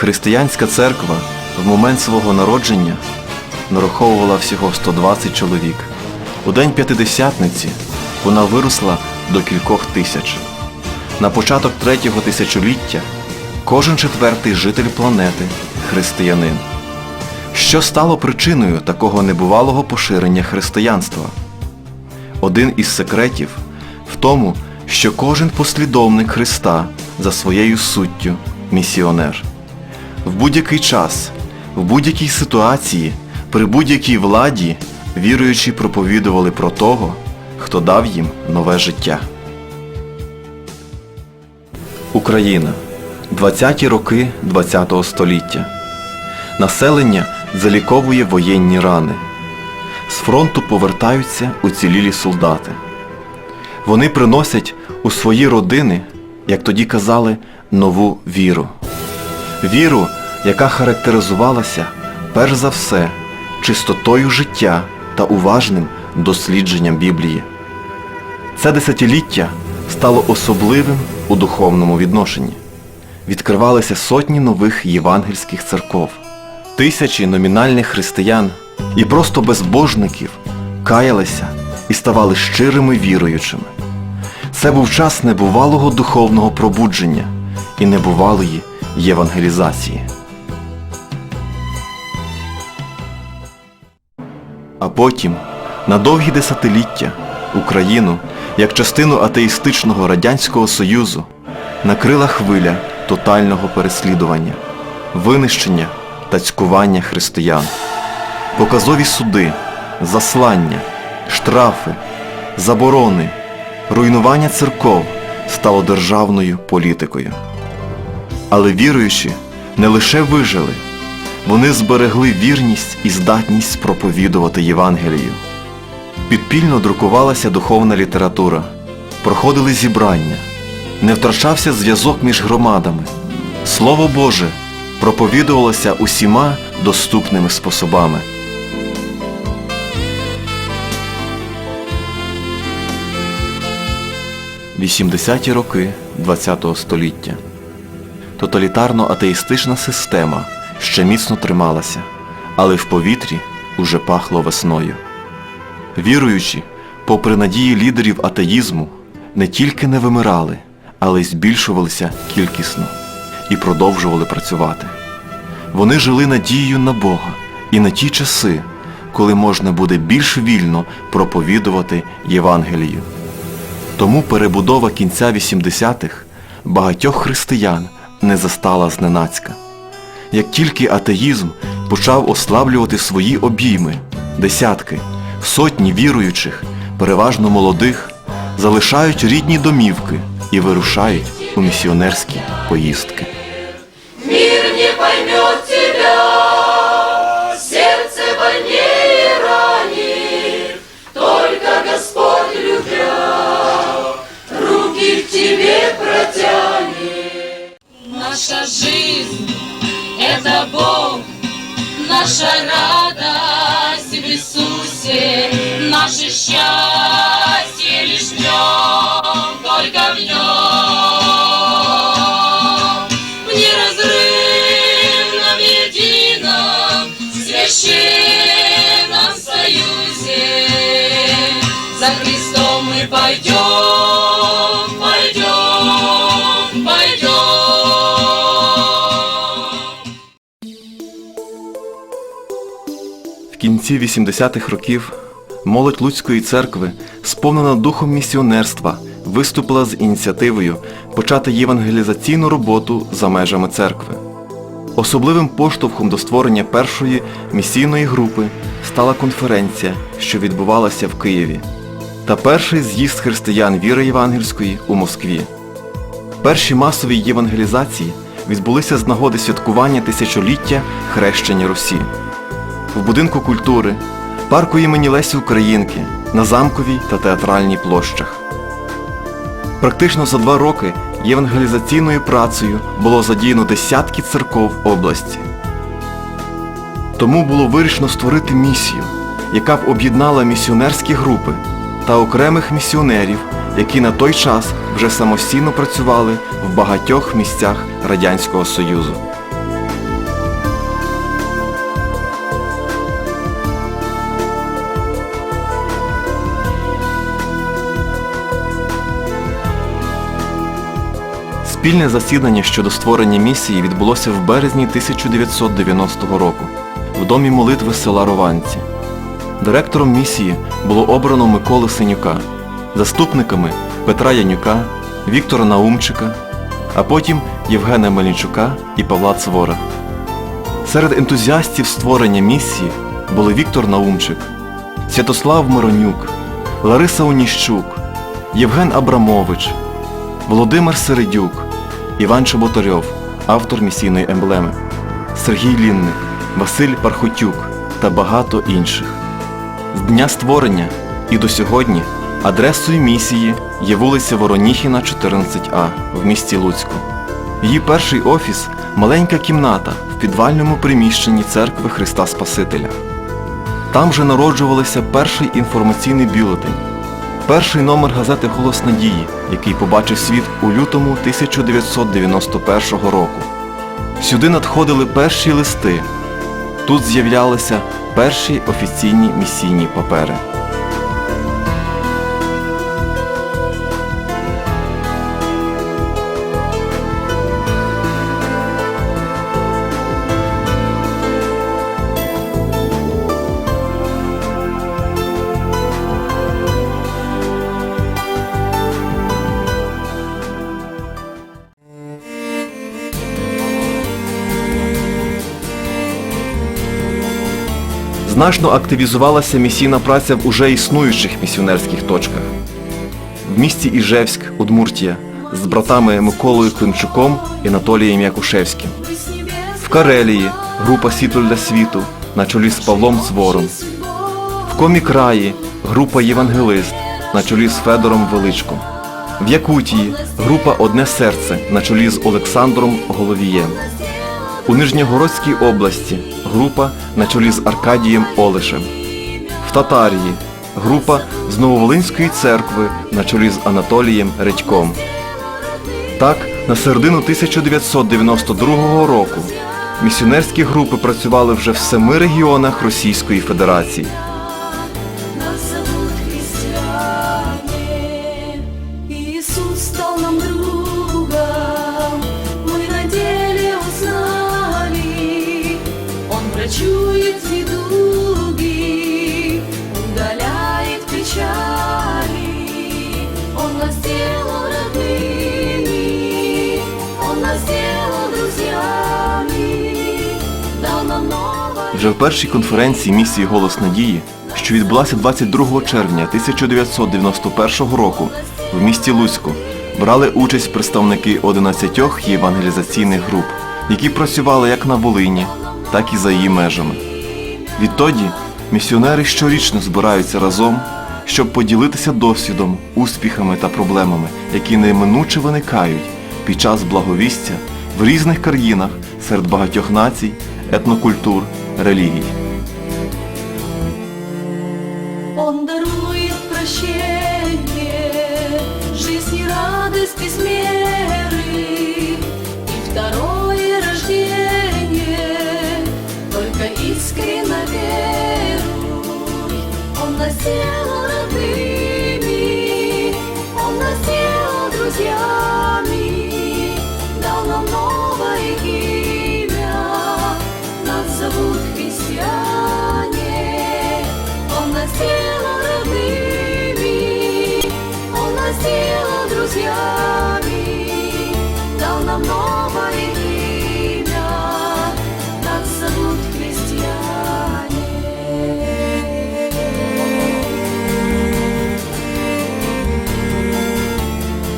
Християнська церква в момент свого народження нараховувала всього 120 чоловік. У день П'ятидесятниці вона виросла до кількох тисяч. На початок третього тисячоліття кожен четвертий житель планети християнин. Що стало причиною такого небувалого поширення християнства? Один із секретів в тому, що кожен послідовник Христа за своєю суттю місіонер. В будь-який час, в будь-якій ситуації, при будь-якій владі віруючі проповідували про того, хто дав їм нове життя. Україна. 20-ті роки ХХ століття. Населення заліковує воєнні рани. З фронту повертаються уцілілі солдати. Вони приносять у свої родини, як тоді казали, нову віру. Віру, яка характеризувалася перш за все чистотою життя та уважним дослідженням Біблії. Це десятиліття стало особливим у духовному відношенні. Відкривалися сотні нових євангельських церков, тисячі номінальних християн і просто безбожників каялися і ставали щирими віруючими. Це був час небувалого духовного пробудження і небувалої євангелізації. Потім, на довгі десятиліття, Україну, як частину атеїстичного Радянського Союзу, накрила хвиля тотального переслідування, винищення та цькування християн, показові суди, заслання, штрафи, заборони, руйнування церков стало державною політикою. Але віруючі не лише вижили, вони зберегли вірність і здатність проповідувати Євангелію. Підпільно друкувалася духовна література, проходили зібрання, не втрачався зв'язок між громадами. Слово Боже проповідувалося усіма доступними способами. Вісімдесяті роки ХХ століття. Тоталітарно-атеїстична система ще міцно трималася, але в повітрі уже пахло весною. Віруючі, попри надії лідерів атеїзму, не тільки не вимирали, але й збільшувалися кількісно і продовжували працювати. Вони жили надією на Бога і на ті часи, коли можна буде більш вільно проповідувати Євангелію. Тому перебудова кінця 80-х багатьох християн не застала зненацька. Як тільки атеїзм почав ослаблювати свої обійми, десятки, сотні віруючих, переважно молодих, залишають рідні домівки і вирушають у місіонерські поїздки. Пойдем, пойдем, пойдем. В кінці 80-х років молодь Луцької церкви, сповнена духом місіонерства, виступила з ініціативою почати євангелізаційну роботу за межами церкви. Особливим поштовхом до створення першої місійної групи стала конференція, що відбувалася в Києві, та перший з'їзд християн віри євангельської у Москві. Перші масові євангелізації відбулися з нагоди святкування тисячоліття хрещення Русі в будинку культури, парку імені Лесі Українки, на замковій та театральній площах. Практично за два роки євангелізаційною працею було задіяно десятки церков області. Тому було вирішено створити місію, яка б об'єднала місіонерські групи та окремих місіонерів, які на той час вже самостійно працювали в багатьох місцях Радянського Союзу. Спільне засідання щодо створення місії відбулося в березні 1990 року в домі молитви села Рованці. Директором місії було обрано Миколу Синюка, заступниками Петра Янюка, Віктора Наумчика, а потім Євгена Мельничука і Павла Цвора. Серед ентузіастів створення місії були Віктор Наумчик, Святослав Миронюк, Лариса Оніщук, Євген Абрамович, Володимир Середюк, Іван Чеботарьов, автор місійної емблеми, Сергій Лінник, Василь Пархотюк та багато інших. З дня створення і до сьогодні адресою місії є вулиця Вороніхіна, 14А в місті Луцьку. Її перший офіс маленька кімната в підвальному приміщенні церкви Христа Спасителя. Там же народжувався перший інформаційний бюлетень, перший номер газети Голос Надії, який побачив світ у лютому 1991 року. Сюди надходили перші листи. Тут з'являлися перші офіційні місійні папери. Значно активізувалася місійна праця в уже існуючих місіонерських точках. В місті Іжевськ, Удмуртія, з братами Миколою Климчуком і Анатолієм Якушевським. В Карелії група Світло для світу на чолі з Павлом Цвором. В Комікраї група Євангелист на чолі з Федором Величком. В Якутії група Одне серце на чолі з Олександром Головієм. У Нижньогородській області група на чолі з Аркадієм Олешем. В Татарії група з Нововолинської церкви на чолі з Анатолієм Редьком. Так, на середину 1992 року місіонерські групи працювали вже в семи регіонах Російської Федерації. Вже в першій конференції місії Голос Надії, що відбулася 22 червня 1991 року в місті Луцьку, брали участь представники 11 євангелізаційних груп, які працювали як на Волині, так і за її межами. Відтоді місіонери щорічно збираються разом, щоб поділитися досвідом, успіхами та проблемами, які неминуче виникають під час благовістя в різних країнах серед багатьох націй, етнокультур, релігій. Он дарует прощение, жизнь радость без меры, и второе рождение, только искренно веруй. Он нас сделал друзьями, дал нам новое